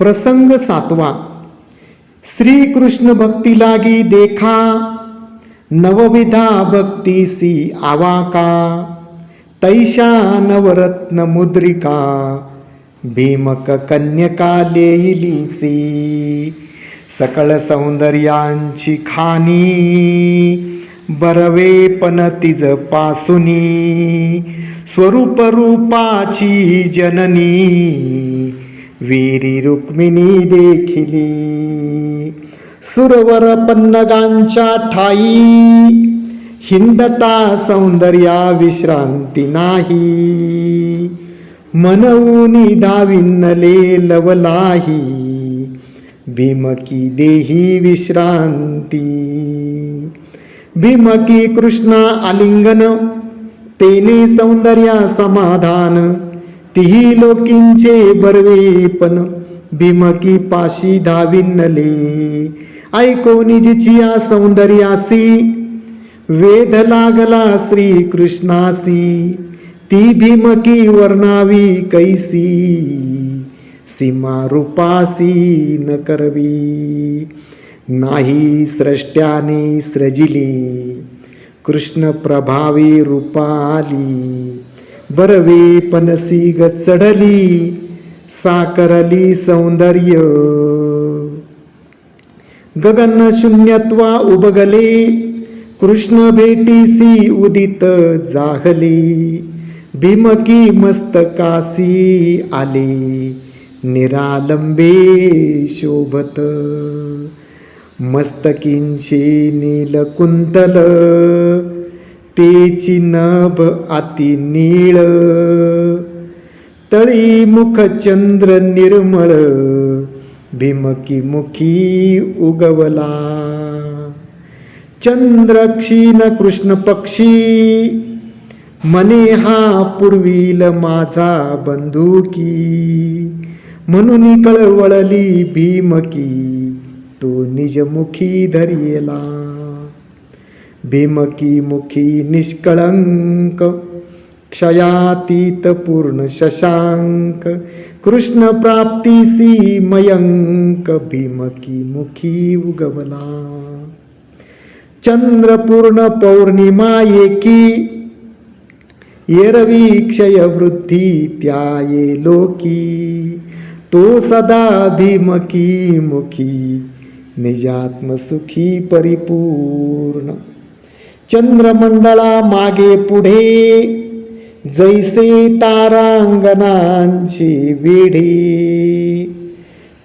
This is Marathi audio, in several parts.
प्रसंग सातवा. श्रीकृष्ण भक्ती लागी देखा नवविधा भक्तीसी आवाका तैशा नवरत्न मुद्रिका भीमक कन्यका लेईलीसी सकळ सौंदर्यांची खानी बरवे पण तिज पासुनी स्वरूप रूपाची जननी वीरी रुक्मिणी देखिली. सुरवर पन्नगांच्या ठाई. हिंडता सौंदर्या विश्रांती नाही. मनवूनी धाविन्नले लवलाही. भीमकी देही विश्रांती. भीमकी कृष्णा आलिंगन. तेने सौंदर्या समाधान. तिही लोकींचे बरवेपण भीमकी पाशी धाविन्नले ऐको निजचिया सौंदर्यासी वेध लागला श्री कृष्णासी ती भीमकी वर्णावी कैसी सीमा रूपासी न करवी नाही स्रष्ट्याने सृजिली कृष्ण प्रभावी रूपाली बरवे पनसी ग चढली साकरली सौंदर्य. गगन शून्यत्वा उबगले कृष्ण भेटीसी उदित जाहले. भीमकी मस्तकासी आले निरालंबे शोभत. मस्तकिंशी नीलकुंतल तेची नभ अति नीळ. तळी मुख चंद्र निर्मळ. भीमकी मुखी उगवला. चंद्र क्षीण कृष्ण पक्षी. मने हा पूर्वील माझा बंदुकी. म्हणून कळवळली भीमकी. तो निजमुखी धरियला. भीमकी मुखी निष्कळंक क्षयातीत पूर्ण शशांक कृष्ण प्राप्तीसी मयंक भीमकी मुखी उगवला. चंद्रपूर्ण पौर्णिमा एकी एरवी क्षयवृद्धी त्या ये लोकी तो सदा भीमकी मुखी निजात्मसुखी परिपूर्ण. चंद्रमंडळा मागे पुढे जैसे तारांगणांचे वेढे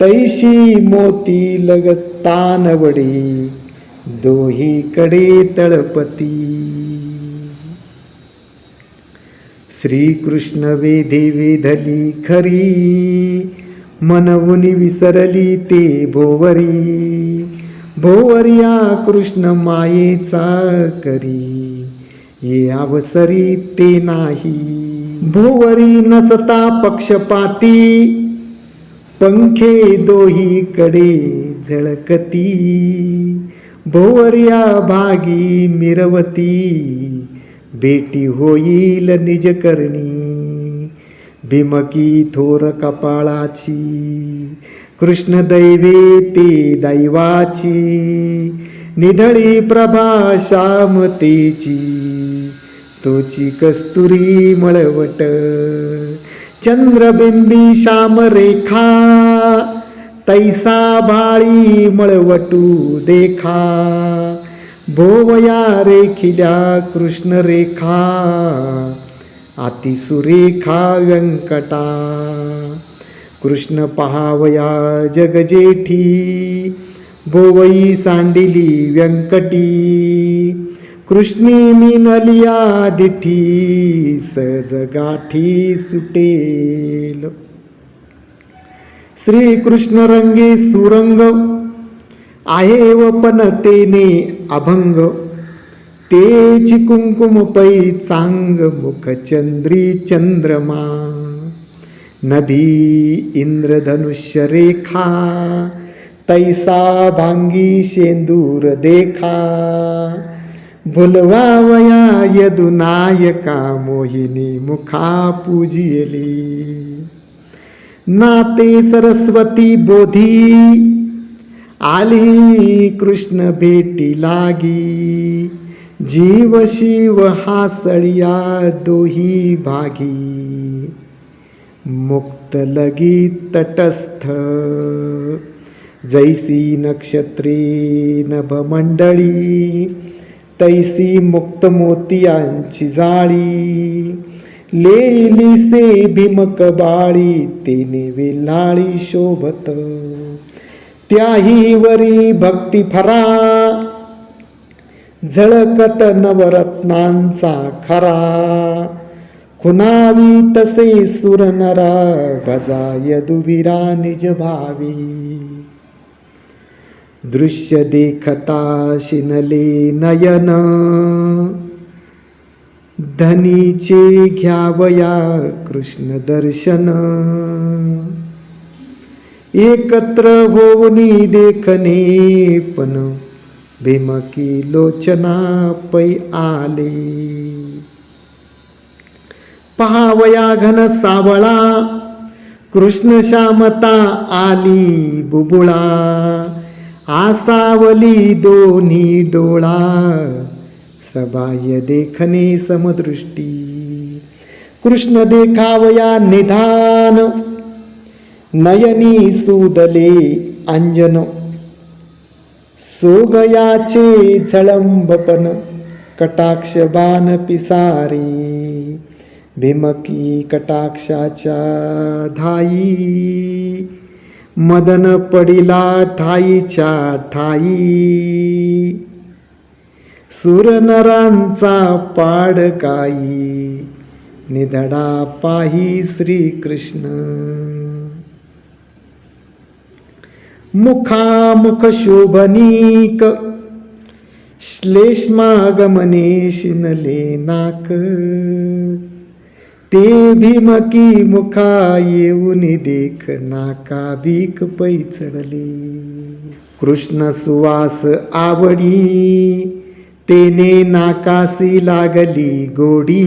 तैशी मोती लगत तानवडी दोहीकडे तळपती. श्रीकृष्ण वेधे वेधली खरी मनवुनी विसरली ते भोवरी भोवरिया कृष्ण मायेचा करी. ये अवसरी ते नाही. भोवरी नसता पक्षपाती. पंखे दोहीकडे झळकती. भोवरिया भागी मिरवती. बेटी होईल निज करणी. भीमकी थोर कपाळाची. कृष्ण दैवी ते दैवाची निढळी प्रभा श्यामतेची तोची कस्तुरी मळवट चंद्रबिंबी श्याम रेखा तैसा बाळी मळवटू देखा भोवया रेखिल्या कृष्ण रेखा अतिसुरेखा व्यंकटा. कृष्ण पहावया जगजेठी भोवई सांडिली व्यंकटी कृष्णी मिनलिया दिठी सज गाठी सुटेल. श्री कृष्ण रंगे सुरंग आहे व पण तेने अभंग तेची कुंकुम पै चांग मुख चंद्री चंद्रमा. नभी इंद्रधनुष्य रेखा तैसा भांगी शेंदूर देखा भुलवावया यदुनायका मोहिनी मुखा पूजियली नाते सरस्वती बोधी आली कृष्ण भेटी लागी जीव शिव हासळिया दोही भागी मुक्त लगी तटस्थ। जैसी नक्षत्रे नभमंडळी तैसी मुक्त मोतियांची जाळी लेली से भीमक बाळी तिने विलाळी शोभत। त्याही वरी भक्ती फरा झळकत नवरत्नांचा खरा। खुनावी तसे सुरनरा गजा यदुवीरा निज भावी. दृश्य देखता शिनले नयन. धनीचे घ्यावया कृष्ण दर्शन. एकत्र होवनी देखणे पण भीमकी लोचना पै आले. पहावया घन सावळा कृष्ण श्यामता आली बुबुळा आसावली दोन्ही डोळा सबाह्य देखणे समदृष्टी कृष्ण देखावया निधान नयनी सुदले अंजन सोगयाचे झळंबपन कटाक्षबान पिसारी भीमकी कटाक्षाच्या धाई मदन पडिला ठाईच्या ठाई. सुरनरांचा पाड काई निधडा पाही श्रीकृष्ण. मुखामुख शोभनीक श्लेष्मागमने शिनले नाक. ते भीमकी मुखा येऊन देख नाका भीक पै चढले कृष्ण सुवास आवडी तेने नाकासी लागली गोडी.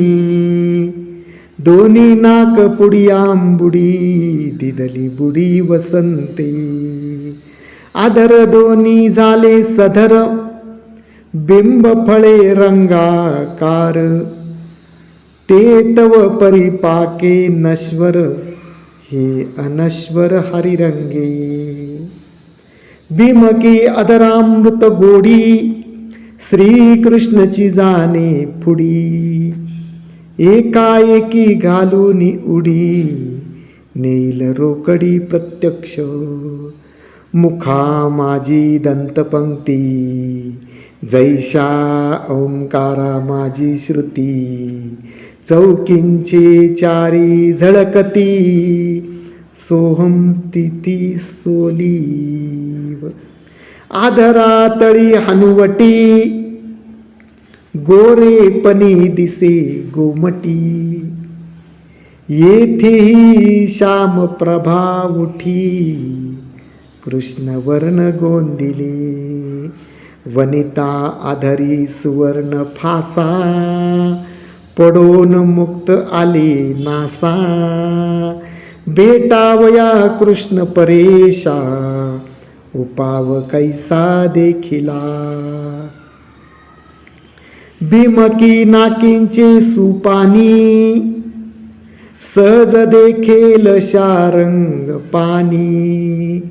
दोन्ही नाक पुडी आंबुडी दिदली बुडी वसंते. आदर दोन्ही झाले सधर बिंब फळे रंगाकार. ते तव परिपाके नश्वर हे अनश्वर हरिरंगे। भीमकी अधरामृत गोडी श्रीकृष्णची जाणे पुडी एकाएकी घालून उडी नेल रोकडी प्रत्यक्ष। मुखा माझी दंतपंक्ती जैशा ओंकारा माझी श्रुती। चौकींचे चारी झळकती. सोहम स्थिती सोलीव. आधरा तळी हनुवटी. गोरेपणी दिसे गोमटी. येथेही श्याम प्रभा उठी. कृष्णवर्ण गोंदिले. वनिता आधरी सुवर्ण फासा. पडोन मुक्त आले नासा. बेटावया कृष्ण परेशा. उपाव कैसा देखिला. भीमकी नाकींचे सुपानी. सहज देखेल शारंग पाणी.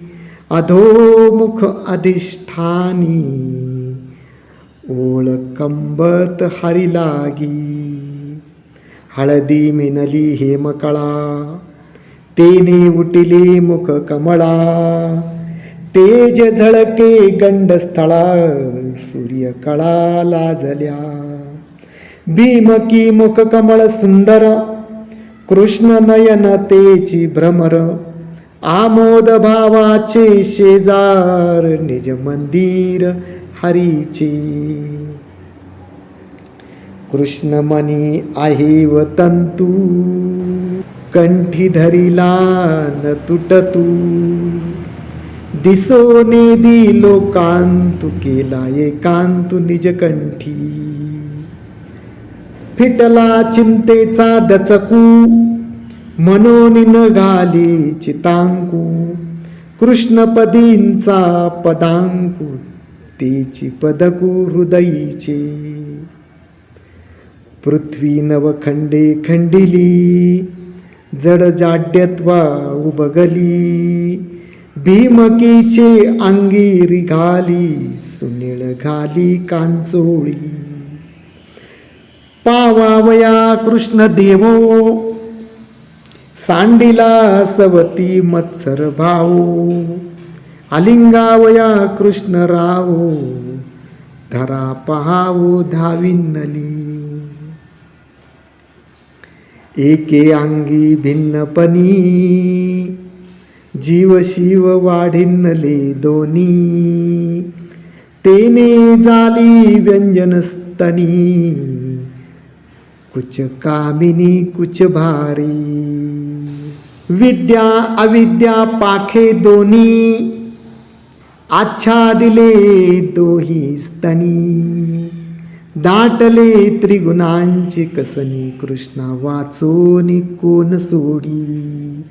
अधोमुख अधिष्ठानी. ओळ कंबत हरी लागी हळदी मिनली हेमकळा तेने उटिले मुख कमळा तेज झळके गंडस्थळा सूर्यकळा लाजल्या भीमकी मुख कमळ सुंदर कृष्ण नयन तेची भ्रमर आमोद भावाचे शेजार निज मंदिर हरीची. कृष्ण मनी आहे व तंतू. कंठी धरिला न तुटतू. दिसोने दी लोकांतु केला एकांतु निज कंठी. फिटला चिंतेचा दचकू. मनोन घाली चितांकू. कृष्णपदींचा पदांकू तेची पदकू हृदयीचे पृथ्वी नवखंडे खंडिली जड जाड्यत्वा उबगली भीमकीचे अंगीरी घाली सुनीळ घाली कांचोळी. पावावया कृष्ण देवो सांडिला सवती मत्सर भाऊ. आलिंगावया कृष्ण रावो धरा पहावो धाविन्नली. एके अंगी भिन्नपणी जीव शिव वाढिन्नले दोनी. तेने जाली व्यंजनस्तनी कुच कामिनी कुच भारी. विद्या अविद्या पाखे दोनी. आच्छादिले तोही स्तनी दाटले त्रिगुणांची कसनी कृष्णा वाचोनी कोण सोडी?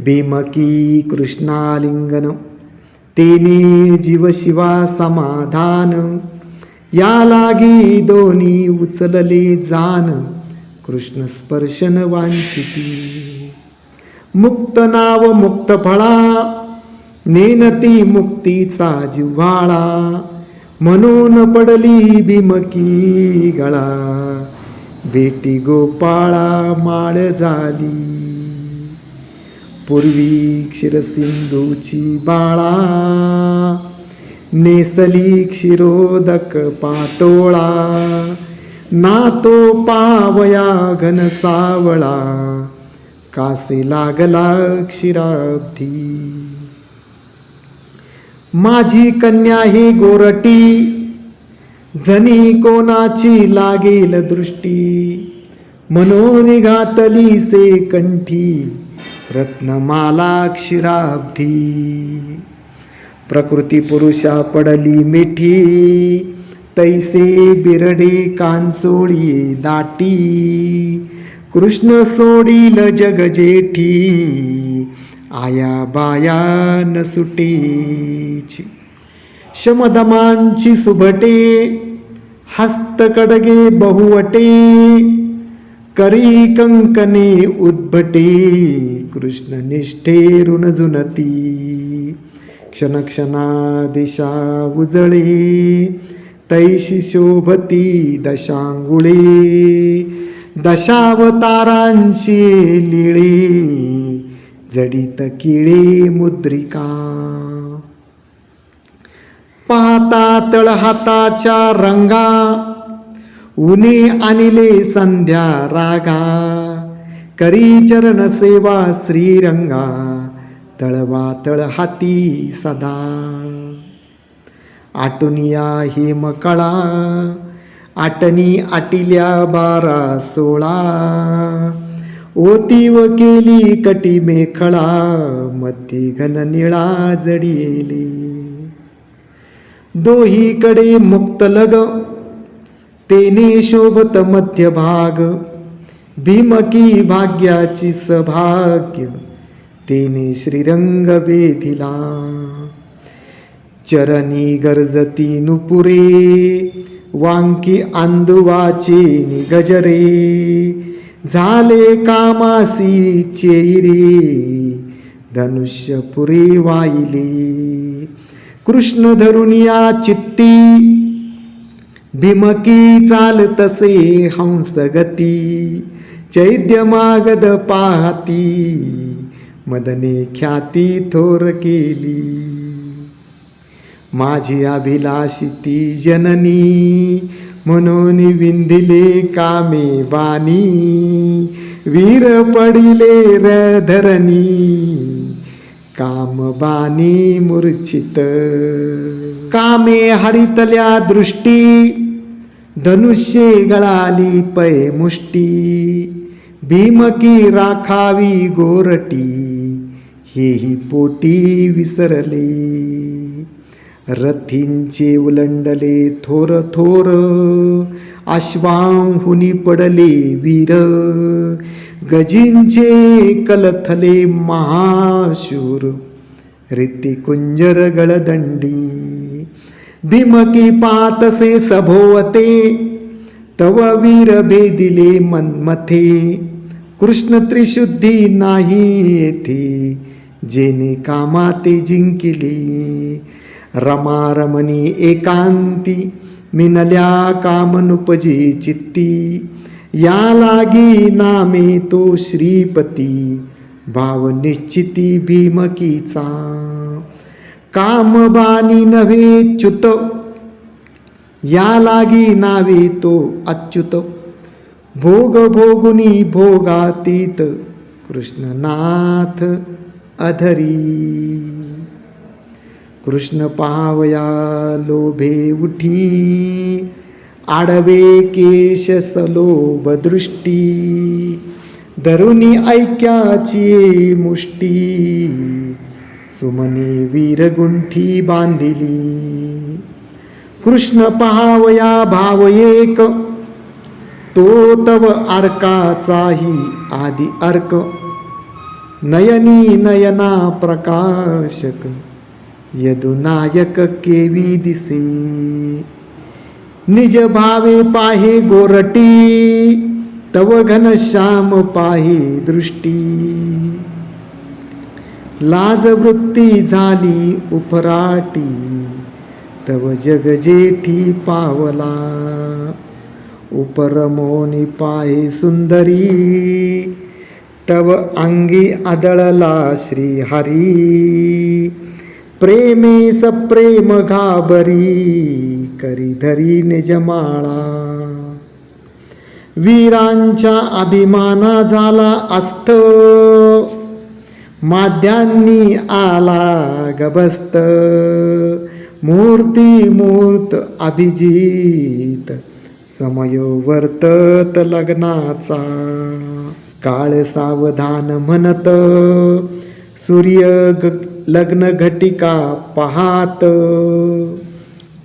भीमकी कृष्णालिंगन तेने जीव शिवा समाधान या लागी दोन्ही उचलले जान कृष्ण स्पर्शन वांछिती. मुक्त नाव मुक्त फळा नेनती मुक्तीचा जिव्हाळा म्हणून पडली भीमकी गळा. बेटी गोपाळा माळ झाली. पूर्वी क्षीरसिंधूची बाळा नेसली क्षीरोदक पातोळा नातो पावया घन सावळा कासे लागला क्षीराब्धी. माझी कन्या ही गोरटी. जनी कोणाची लागेल दृष्टी? मनोनिघातली से कंठी. रत्नमाला क्षीराब्धी. प्रकृती पुरुषा पडली मिठी. तैसे बिरडे कांसोळी दाटी. कृष्ण सोडील जग जेठी. आया बाया न सुटेची. शमदमांची सुभटे हस्तकडगे बहुवटे करी कंकने उद्भटे कृष्ण निष्ठे ऋणजुनती क्षणक्षणा दिशा उजळे तैशी शोभती दशांगुळे. दशावतारांशी लिळे जडित किळे मुद्रिका। पाहता तळहाताच्या रंगा उने आणले संध्या रागा। करी चरण सेवा श्रीरंगा तळवा तळहाती सदा। आटुनिया हेमकळा आटनी आटिल्या बारा सोळा। ओतीव केली कटी मेखळा मध्ये घन निळा दोही दोहीकडे मुक्त लग तेने शोभत मध्यभाग भीमकी भाग्याची सभाग्य तेने श्रीरंग वेधिला. चरणी गरजती नुपुरे वांकी आंदुवाचे निगजरे झाले कामासी चेरे धनुष्यपुरी वाईले कृष्ण धरुनिया चित्ती भीमकी चाल तसे हंसगती. चैद्य मागद पाहती मदने ख्याती थोर केली. माझी अभिलाषिती जननी म्हणून विंधिले कामे वाणी वीर पडिले र धरणी कामबानी मूर्छित. कामे हरितल्या दृष्टी धनुष्ये गळाली पै मुष्टी भीमकी राखावी गोरटी हेही पोटी विसरले. रथींचे उलंडले थोर थोर अश्वाहुनी पडले वीर. गजींचे कलथले महाशूर रीती कुंजर गळदंडी. भीमकी पातसे सभोवते तव वीर भेदिले मनमथे. कृष्ण त्रिशुद्धी नाही येथे जेने कामाते जिंकिली. रमारमणी एकांती मिनल्या कामनुपजी चित्ती. या लागी नामे तो श्रीपती भाव निश्चिती भीमकीचा. कामबानी नव्हे च्युत या लागी नावे तो अच्युत. भोग भोगुनी भोगातीत कृष्णनाथ अधरी. कृष्ण पावया लोभे उठी. आडवे केश सलोभ दृष्टी. धरुणी ऐक्याची मुष्टी. सुमने वीरगुंठी बांधिली. कृष्ण पहावया भाव एक. तो तव अर्काचाही आदि अर्क. नयनी नयना प्रकाशक. यदुनायक केवी दिसे निज भावे पाहे गोरटी तव घनश्याम पाहे दृष्टी. लाज वृत्ती झाली उपराटी तव जग जेठी पावला. उपरमोनी पाहे सुंदरी तव अंगी आदळला श्री हरी प्रेमे सप्रेम घाबरी करी धरी निजमाळा. वीरांच्या अभिमाना झाला अस्त माध्यांनी आला गबस्त मूर्ती मूर्त अभिजित समयो वर्तत लग्नाचा. काळ सावधान म्हणत सूर्य लग्न घटिका पाहात.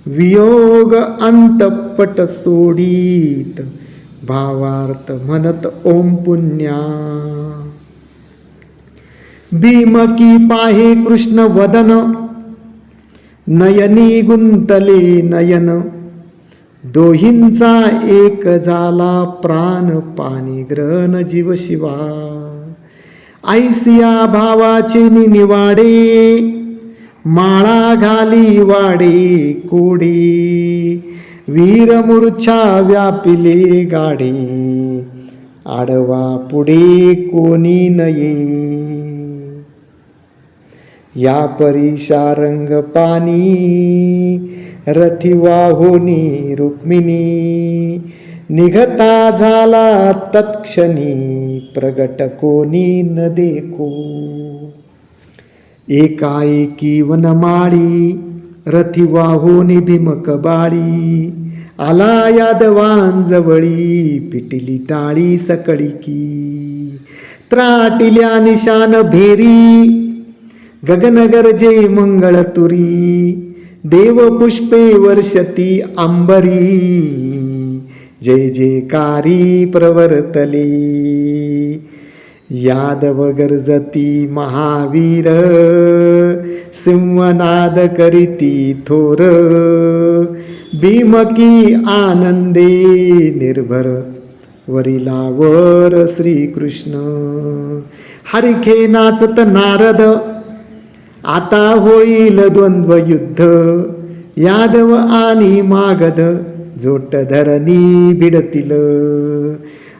वियोग अंतपट सोडीत. भावार्थ म्हणत ओम पुण्या. भीमकी पाहे कृष्ण वदन. नयनी गुंतले नयन. दोहींचा एक झाला प्राण पाणी ग्रहण जीव शिवा. ऐसिया भावाची नि निवाडे माळा घाली वाडे कोडे वीरमूर्छा व्यापिले गाडे आडवा पुढे कोणी नये. या परीशा रंग पाणी रथी वाहोनी रुक्मिणी निघता झाला तत्क्षणी प्रगट कोणी न देखो. एकाएकी वनमाळी रथी वाहुनी भीमक बाळी आला यादवांजवळी पिटिली टाळी सकळीकी त्राटिल्या निशान भेरी गगन मंगळतुरी मंगळ तुरी देव पुष्पे वर्षती आंबरी जय जयकारी प्रवर्तली. यादव गरजती महावीर सिंहनाद करीती थोर. भीमकी आनंदे निर्भर वरिलावर श्रीकृष्ण. हरिखे नाचत नारद आता होईल द्वंद्व युद्ध. यादव आणि मागध जोट धरणी भिडतील.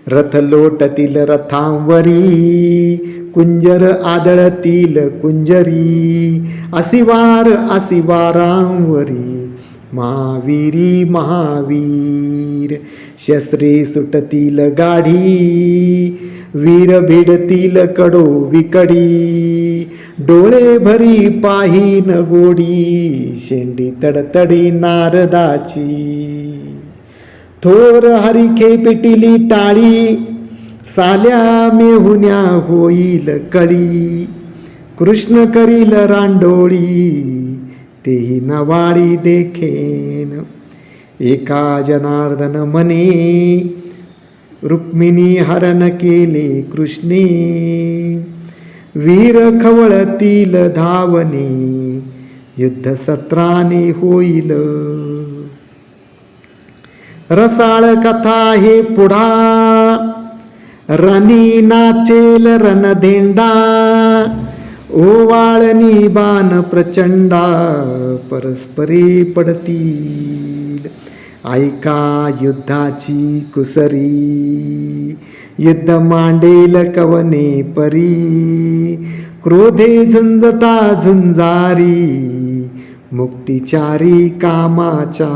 रथ लोटतील रथांवरी कुंजर आदळतील कुंजरी असिवार असिवारांवरी महावीरी महावीर शस्त्रे सुटतील गाढी वीर भिडतील कडो विकडी. डोळे भरी पाहीन गोडी शेंडी तडतडी नारदाची. थोर हरिखे पिटिली टाळी साल्या मेहुन्या होईल कळी. कृष्ण करील रांडोळी तेही नवाळी देखेन. एका जनार्दन मने रुक्मिणी हरण केले कृष्णे. वीर खवळतील धावने युद्ध सत्राने होईल. रसाळ कथा हे पुढा रणी नाचेल रणधेंडा ओवाळणी बाण प्रचंडा परस्परी पडतील ऐका युद्धाची कुसरी युद्ध मांडेल कवने परी क्रोधे झुंजता झुंजारी मुक्तिचारी कामाचा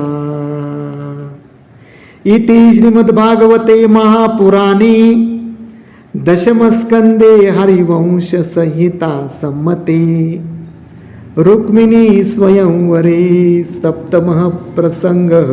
इति श्रीमद्भागवते महापुराणे दशमस्कंदे हरिवंश संहिता संमते रुक्मिणी स्वयंवरे सप्तमः प्रसङ्गः